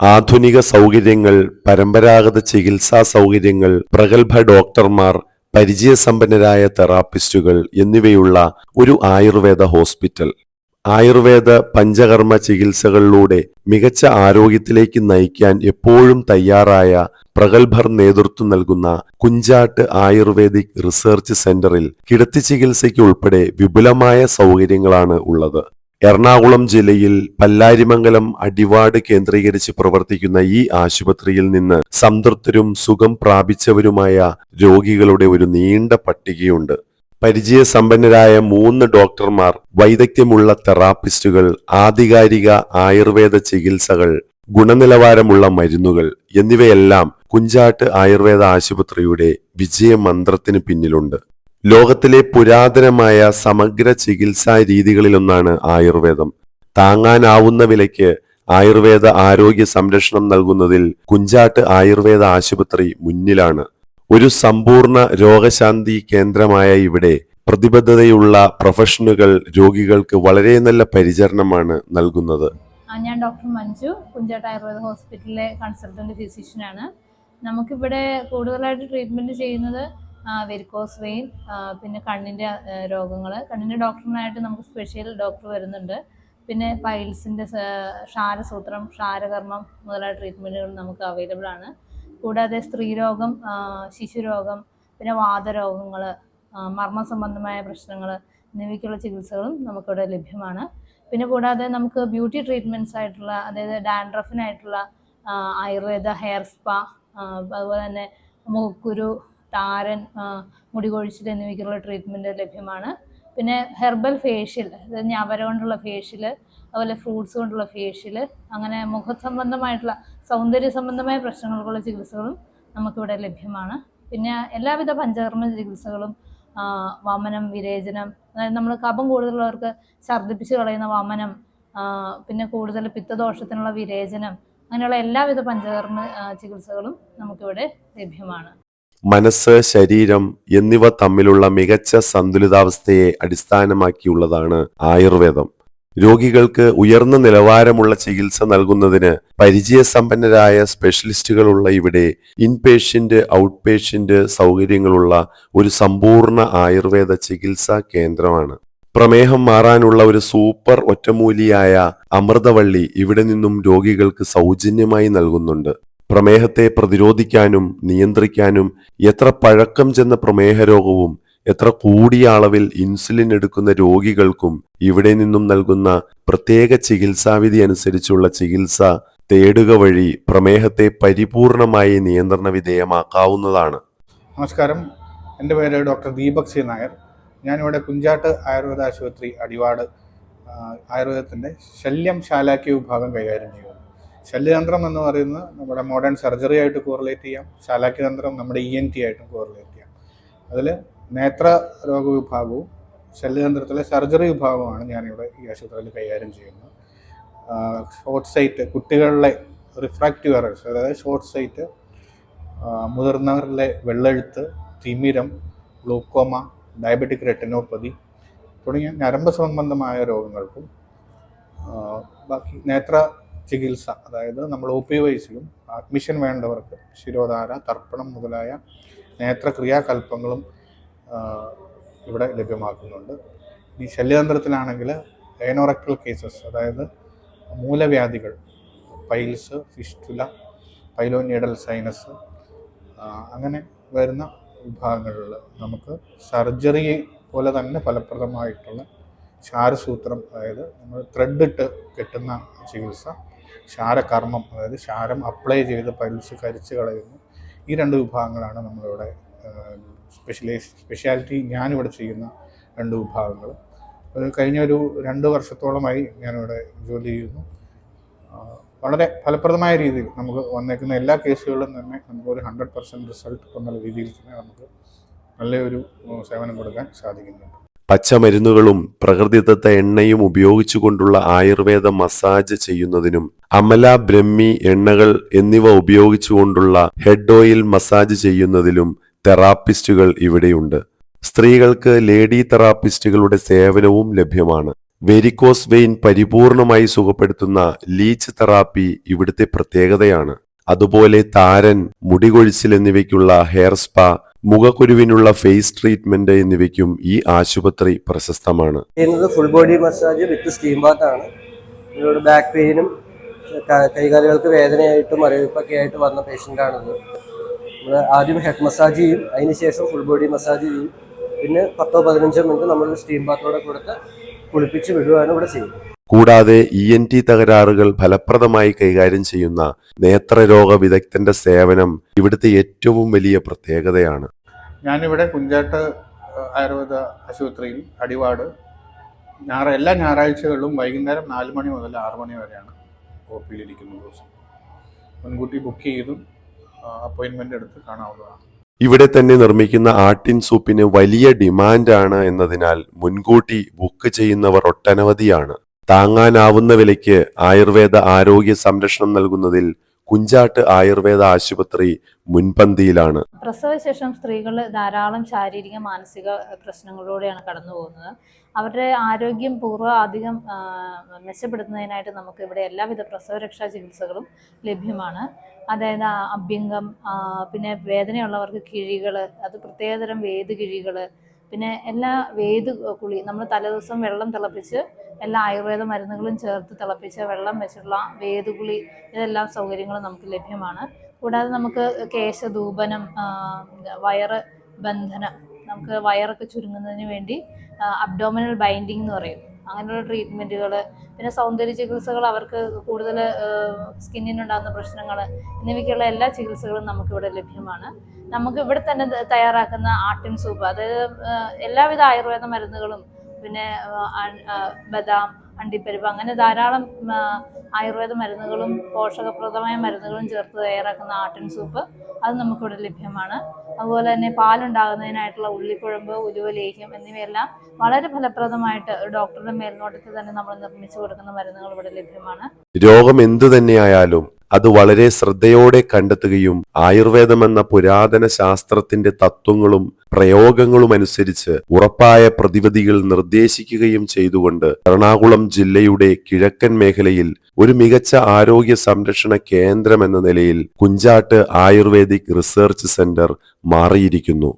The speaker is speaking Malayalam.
ആധുനിക സൗകര്യങ്ങൾ പരമ്പരാഗത ചികിത്സാ സൗകര്യങ്ങൾ പ്രഗത്ഭ ഡോക്ടർമാർ പരിചയസമ്പന്നരായ തെറാപ്പിസ്റ്റുകൾ എന്നിവയുള്ള ഒരു ആയുർവേദ ഹോസ്പിറ്റൽ. ആയുർവേദ പഞ്ചകർമ്മ ചികിത്സകളിലൂടെ മികച്ച ആരോഗ്യത്തിലേക്ക് നയിക്കാൻ എപ്പോഴും തയ്യാറായ പ്രഗത്ഭർ നേതൃത്വം നൽകുന്ന കുഞ്ചാട്ട് ആയുർവേദിക് റിസർച്ച് സെന്ററിൽ കിടത്തി ചികിത്സയ്ക്ക് ഉൾപ്പെടെ വിപുലമായ സൗകര്യങ്ങളാണ് ഉള്ളത്. എറണാകുളം ജില്ലയിൽ പല്ലാരിമംഗലം അടിവാട് കേന്ദ്രീകരിച്ച് പ്രവർത്തിക്കുന്ന ഈ ആശുപത്രിയിൽ നിന്ന് സംതൃപ്തരും സുഖം പ്രാപിച്ചവരുമായ രോഗികളുടെ ഒരു നീണ്ട പട്ടികയുണ്ട്. പരിചയസമ്പന്നരായ മൂന്ന് ഡോക്ടർമാർ വൈദഗ്ധ്യമുള്ള തെറാപ്പിസ്റ്റുകൾ ആധികാരിക ആയുർവേദ ചികിത്സകൾ ഗുണനിലവാരമുള്ള മരുന്നുകൾ എന്നിവയെല്ലാം കുഞ്ചാട്ട് ആയുർവേദ ആശുപത്രിയുടെ വിജയമന്ത്രത്തിന് പിന്നിലുണ്ട്. ലോകത്തിലെ പുരാതനമായ സമഗ്ര ചികിത്സാ രീതികളിലൊന്നാണ് ആയുർവേദം. താങ്ങാനാവുന്ന വിലയ്ക്ക് ആയുർവേദ ആരോഗ്യ സംരക്ഷണം നൽകുന്നതിൽ കുഞ്ചാട്ട് ആയുർവേദ ആശുപത്രി മുന്നിലാണ്. ഒരു സമ്പൂർണ രോഗശാന്തി കേന്ദ്രമായ ഇവിടെ പ്രതിബദ്ധതയുള്ള പ്രൊഫഷണലുകൾ രോഗികൾക്ക് വളരെ നല്ല പരിചരണമാണ് നൽകുന്നത്. ഞാൻ ഡോക്ടർ മഞ്ജു കുഞ്ചാട്ട് ആയുർവേദ ഹോസ്പിറ്റലിലെ കൺസൾട്ടന്റ് ഫിസിഷ്യനാണ്. നമുക്കിവിടെ കൂടുതലായിട്ട് ട്രീറ്റ്മെന്റ് ചെയ്യുന്നത് വെരിക്കോസ് വെയിൻ പിന്നെ കണ്ണിന്റെ രോഗങ്ങൾ കണ്ണിന്റെ ഡോക്ടറിനായിട്ട് നമുക്ക് സ്പെഷ്യൽ ഡോക്ടർ വരുന്നുണ്ട്. പിന്നെ പൈൽസിന്റെ ക്ഷാരസൂത്രം ക്ഷാരകർമ്മം മുതലായ ട്രീറ്റ്മെന്റുകൾ നമുക്ക് അവൈലബിൾ ആണ്. കൂടാതെ സ്ത്രീരോഗം ശിശുരോഗം പിന്നെ വാതരോഗങ്ങൾ മർമ്മ സംബന്ധമായ പ്രശ്നങ്ങൾ എന്നിവയ്ക്കുള്ള ചികിത്സകളും നമുക്കിവിടെ ലഭ്യമാണ്. പിന്നെ കൂടാതെ നമുക്ക് ബ്യൂട്ടി ട്രീറ്റ്മെന്റ്സ് ആയിട്ടുള്ള അതായത് ഡാൻഡ്രഫിനായിട്ടുള്ള ആയുർവേദ ഹെയർ സ്പാ അതുപോലെ തന്നെ മുക്കുരു താരൻ മുടികൊഴിച്ചിൽ മുടി കൊഴിച്ചിൽ എന്നിവയ്ക്കുള്ള ട്രീറ്റ്മെന്റ് ലഭ്യമാണ്. പിന്നെ ഹെർബൽ ഫേഷ്യൽ അതായത് ഞവര കൊണ്ടുള്ള ഫേഷ്യൽ അതുപോലെ ഫ്രൂട്ട്സ് കൊണ്ടുള്ള ഫേഷ്യൽ അങ്ങനെ മുഖ സംബന്ധമായിട്ടുള്ള സൗന്ദര്യ സംബന്ധമായ പ്രശ്നങ്ങൾക്കുള്ള ചികിത്സകളും നമുക്കിവിടെ ലഭ്യമാണ്. പിന്നെ എല്ലാവിധ പഞ്ചകർമ്മ ചികിത്സകളും വമനം വിരേചനം അതായത് നമ്മൾ കഫം കൂടുതലുള്ളവർക്ക് ഛർദ്ദിപ്പിച്ച് കളയുന്ന വമനം പിന്നെ കൂടുതൽ പിത്തദോഷത്തിനുള്ള വിരേചനം അങ്ങനെയുള്ള എല്ലാവിധ പഞ്ചകർമ്മ ചികിത്സകളും നമുക്കിവിടെ ലഭ്യമാണ്. മനസ്സ് ശരീരം എന്നിവ തമ്മിലുള്ള മികച്ച സന്തുലിതാവസ്ഥയെ അടിസ്ഥാനമാക്കിയുള്ളതാണ് ആയുർവേദം. രോഗികൾക്ക് ഉയർന്ന നിലവാരമുള്ള ചികിത്സ നൽകുന്നതിന് പരിചയസമ്പന്നരായ സ്പെഷ്യലിസ്റ്റുകളുള്ള ഇവിടെ ഇൻപേഷ്യന്റ് ഔട്ട് പേഷ്യന്റ് സൗകര്യങ്ങളുള്ള ഒരു സമ്പൂർണ ആയുർവേദ ചികിത്സാ കേന്ദ്രമാണ്. പ്രമേഹം മാറാനുള്ള ഒരു സൂപ്പർ ഒറ്റമൂലിയായ അമൃതവള്ളി ഇവിടെ നിന്നും രോഗികൾക്ക് സൗജന്യമായി നൽകുന്നുണ്ട്. പ്രമേഹത്തെ പ്രതിരോധിക്കാനും നിയന്ത്രിക്കാനും എത്ര പഴക്കം ചെന്ന പ്രമേഹ രോഗവും എത്ര കൂടിയ അളവിൽ ഇൻസുലിൻ എടുക്കുന്ന രോഗികൾക്കും ഇവിടെ നിന്നും നൽകുന്ന പ്രത്യേക ചികിത്സാവിധി അനുസരിച്ചുള്ള ചികിത്സ തേടുക വഴി പ്രമേഹത്തെ പരിപൂർണമായി നിയന്ത്രണ വിധേയമാക്കാവുന്നതാണ്. നമസ്കാരം. എന്റെ പേര് ഡോക്ടർ ദീപക് സി നായർ. ഞാനിവിടെ കുഞ്ചാട്ട് ആയുർവേദ ആശുപത്രി അടിവാട് ആയുർവേദത്തിന്റെ ശല്യം ശാലാക്യ വിഭാഗം കൈകാര്യം ചെയ്യുന്നു. ശല്യതന്ത്രം എന്ന് പറയുന്നത് നമ്മുടെ മോഡേൺ സർജറി ആയിട്ട് കോറിലേറ്റ് ചെയ്യാം. ശാലാക്യതന്ത്രം നമ്മുടെ ഇ എൻ ടി ആയിട്ടും കോറിലേറ്റ് ചെയ്യാം. അതിൽ നേത്ര രോഗ വിഭാഗവും ശല്യതന്ത്രത്തിലെ സർജറി വിഭാഗവുമാണ് ഞാനിവിടെ ഈ ആശുപത്രിയിൽ കൈകാര്യം ചെയ്യുന്നത്. ഷോർട്ട് സൈറ്റ് കുട്ടികളിലെ റിഫ്രാക്റ്റീവ് എറേഴ്സ് അതായത് ഷോർട്ട് സൈറ്റ് മുതിർന്നവരിലെ വെള്ളെഴുത്ത് തിമിരം ഗ്ലൂക്കോമ ഡയബറ്റിക് റെറ്റിനോപ്പതി തുടങ്ങിയ ഞരമ്പ് സംബന്ധമായ രോഗങ്ങൾക്കും ബാക്കി നേത്ര ചികിത്സ അതായത് നമ്മൾ ഒ പി വൈസിലും അഡ്മിഷൻ വേണ്ടവർക്ക് ശിരോധാര തർപ്പണം മുതലായ നേത്രക്രിയാകൽപ്പങ്ങളും ഇവിടെ ലഭ്യമാക്കുന്നുണ്ട്. ഈ ശല്യതന്ത്രത്തിലാണെങ്കിൽ ഏനോറക്ടൽ കേസസ് അതായത് മൂലവ്യാധികൾ പൈൽസ് ഫിസ്റ്റുല പൈലോനിയഡൽ സൈനസ് അങ്ങനെ വരുന്ന വിഭാഗങ്ങളിൽ നമുക്ക് സർജറി പോലെ തന്നെ ഫലപ്രദമായിട്ടുള്ള ചാരസൂത്രം അതായത് നമ്മൾ ത്രെഡിട്ട് കെട്ടുന്ന ചികിത്സ ക്ഷാരകർമ്മം അതായത് ക്ഷാരം അപ്ലൈ ചെയ്ത് പൈൽസ് കരിച്ച് കളയുന്നു. ഈ രണ്ട് വിഭാഗങ്ങളാണ് നമ്മളിവിടെ സ്പെഷ്യലൈസ് സ്പെഷ്യാലിറ്റി ഞാനിവിടെ ചെയ്യുന്ന രണ്ട് വിഭാഗങ്ങൾ. കഴിഞ്ഞ ഒരു രണ്ട് വർഷത്തോളമായി ഞാനിവിടെ ജോലി ചെയ്യുന്നു. വളരെ ഫലപ്രദമായ രീതിയിൽ നമുക്ക് വന്നേക്കുന്ന എല്ലാ കേസുകളിലും തന്നെ നമുക്ക് ഒരു ഹൺഡ്രഡ് പെർസെന്റ് റിസൾട്ട് എന്നുള്ള രീതിയിൽ തന്നെ നമുക്ക് നല്ലൊരു സേവനം കൊടുക്കാൻ സാധിക്കുന്നുണ്ട്. പച്ചമരുന്നുകളും പ്രകൃതിദത്ത എണ്ണയും ഉപയോഗിച്ചുകൊണ്ടുള്ള ആയുർവേദ മസാജ് ചെയ്യുന്നതിനും അമല ബ്രഹ്മി എണ്ണകൾ എന്നിവ ഉപയോഗിച്ചുകൊണ്ടുള്ള ഹെഡ് ഓയിൽ മസാജ് ചെയ്യുന്നതിലും തെറാപ്പിസ്റ്റുകൾ ഇവിടെയുണ്ട്. സ്ത്രീകൾക്ക് ലേഡി തെറാപ്പിസ്റ്റുകളുടെ സേവനവും ലഭ്യമാണ്. വെരിക്കോസ് വെയിൻ പരിപൂർണമായി സുഖപ്പെടുത്തുന്ന ലീച്ച് തെറാപ്പി ഇവിടുത്തെ പ്രത്യേകതയാണ്. അതുപോലെ താരൻ മുടികൊഴിച്ചിൽ എന്നിവയ്ക്കുള്ള ഹെയർ സ്പാ മുഖക്കുരുവിനുള്ള ഫേസ് ട്രീറ്റ്മെന്റ് എന്നിവയ്ക്കും ഈ ആശുപത്രി പ്രശസ്തമാണ്. ചെയ്യുന്നത് full body massage with steam bath ആണ്. ഇതിലൂടെ ബാക്ക് പെയിനും കൈകാലുകൾക്ക് വേദനയായിട്ടും അറിയിപ്പൊക്കെ ആയിട്ട് വന്ന പേഷ്യന്റ് ആണിത്. നമ്മൾ ആദ്യം ഹെഡ് മസാജ് ചെയ്യും അതിനുശേഷം ഫുൾ ബോഡി മസാജ് ചെയ്യും. പിന്നെ പത്തോ പതിനഞ്ചോ മിനിറ്റ് നമ്മൾ സ്റ്റീം ബാത്തോടെ കൊടുത്ത് കുളിപ്പിച്ച് വിടുകയാണ് ഇവിടെ ചെയ്യുന്നത്. കൂടാതെ ഇ എൻ ടി തകരാറുകൾ ഫലപ്രദമായി കൈകാര്യം ചെയ്യുന്ന നേത്രരോഗ വിദഗ്ധന്റെ സേവനം ഇവിടുത്തെ ഏറ്റവും വലിയ പ്രത്യേകതയാണ്. ഞാനിവിടെ കുഞ്ചാട്ട് ആയുർവേദ ആശുപത്രിയിൽ അടിവാട് ഞായറ എല്ലാ ഞായറാഴ്ചകളിലും വൈകുന്നേരം നാല് മണി മുതൽ ആറ് മണി വരെയാണ് ഒ പിയിലിരിക്കുന്ന ദിവസം. മുൻകൂട്ടി ബുക്ക് ചെയ്തും അപ്പോയിൻമെന്റ് എടുത്ത് കാണാവുന്നതാണ്. ഇവിടെ തന്നെ നിർമ്മിക്കുന്ന ആട്ടിൻ സൂപ്പിന് വലിയ ഡിമാൻഡാണ് എന്നതിനാൽ മുൻകൂട്ടി ബുക്ക് ചെയ്യുന്നവർ ഒട്ടനവധിയാണ്. താങ്ങാനാവുന്ന വിലയ്ക്ക് ആയുർവേദ ആരോഗ്യ സംരക്ഷണം നൽകുന്നതിൽ കുഞ്ചാട്ട് ആയുർവേദ ആശുപത്രി മുൻപന്തിയിലാണ്. പ്രസവശേഷം സ്ത്രീകൾ ധാരാളം ശാരീരിക മാനസിക പ്രശ്നങ്ങളിലൂടെയാണ് കടന്നു പോകുന്നത്. അവരുടെ ആരോഗ്യം പൂർവ അധികം മെച്ചപ്പെടുത്തുന്നതിനായിട്ട് നമുക്ക് ഇവിടെ എല്ലാവിധ പ്രസവരക്ഷാ ചികിത്സകളും ലഭ്യമാണ്. അതായത് അഭ്യംഗം പിന്നെ വേദനയുള്ളവർക്ക് കിഴികൾ അത് പ്രത്യേകതരം വേദ കിഴികൾ പിന്നെ എല്ലാ വേദ് കുളി നമ്മൾ തലേദിവസം വെള്ളം തിളപ്പിച്ച് എല്ലാ ആയുർവേദ മരുന്നുകളും ചേർത്ത് തിളപ്പിച്ച് വെള്ളം വെച്ചിട്ടുള്ള വേദുകുളി ഇതെല്ലാം സൗകര്യങ്ങളും നമുക്ക് ലഭ്യമാണ്. കൂടാതെ നമുക്ക് കേശധൂപനം വയറ് ബന്ധനം നമുക്ക് വയറൊക്കെ ചുരുങ്ങുന്നതിന് വേണ്ടി അബ്ഡോമിനൽ ബൈൻഡിങ് എന്ന് പറയും. അങ്ങനെയുള്ള ട്രീറ്റ്മെന്റുകൾ പിന്നെ സൗന്ദര്യ ചികിത്സകൾ അവർക്ക് കൂടുതൽ സ്കിന്നിനുണ്ടാകുന്ന പ്രശ്നങ്ങൾ എന്നിവയ്ക്കുള്ള എല്ലാ ചികിത്സകളും നമുക്കിവിടെ ലഭ്യമാണ്. നമുക്ക് ഇവിടെ തന്നെ തയ്യാറാക്കുന്ന ആട്ടിൻ സൂപ്പ് അതായത് എല്ലാവിധ ആയുർവേദ മരുന്നുകളും പിന്നെ ബദാം അണ്ടിപ്പരിപ്പ് അങ്ങനെ ധാരാളം ആയുർവേദ മരുന്നുകളും പോഷകപ്രദമായ മരുന്നുകളും ചേർത്ത് തയ്യാറാക്കുന്ന ആട്ടിൻ സൂപ്പ് അത് നമുക്കിവിടെ ലഭ്യമാണ്. അതുപോലെ തന്നെ പാലുണ്ടാകുന്നതിനായിട്ടുള്ള ഉള്ളിക്കുഴമ്പ് ഉലുവ ലേഹ്യം എന്നിവയെല്ലാം വളരെ ഫലപ്രദമായിട്ട് ഡോക്ടറുടെ മേൽനോട്ടത്തിൽ തന്നെ നമ്മൾ നിർമ്മിച്ചു കൊടുക്കുന്ന മരുന്നുകൾ ഇവിടെ ലഭ്യമാണ്. രോഗം എന്തു തന്നെയായാലും അത് വളരെ ശ്രദ്ധയോടെ കണ്ടെത്തുകയും ആയുർവേദം എന്ന പുരാതന ശാസ്ത്രത്തിന്റെ തത്വങ്ങളും പ്രയോഗങ്ങളും അനുസരിച്ച് ഉറപ്പായ പ്രതിവിധികൾ നിർദ്ദേശിക്കുകയും ചെയ്തുകൊണ്ട് എറണാകുളം ജില്ലയുടെ കിഴക്കൻ മേഖലയിൽ ഒരു മികച്ച ആരോഗ്യ സംരക്ഷണ കേന്ദ്രം എന്ന നിലയിൽ കുഞ്ചാട്ട് ആയുർവേദിക് റിസർച്ച് സെന്റർ മാറിയിരിക്കുന്നു.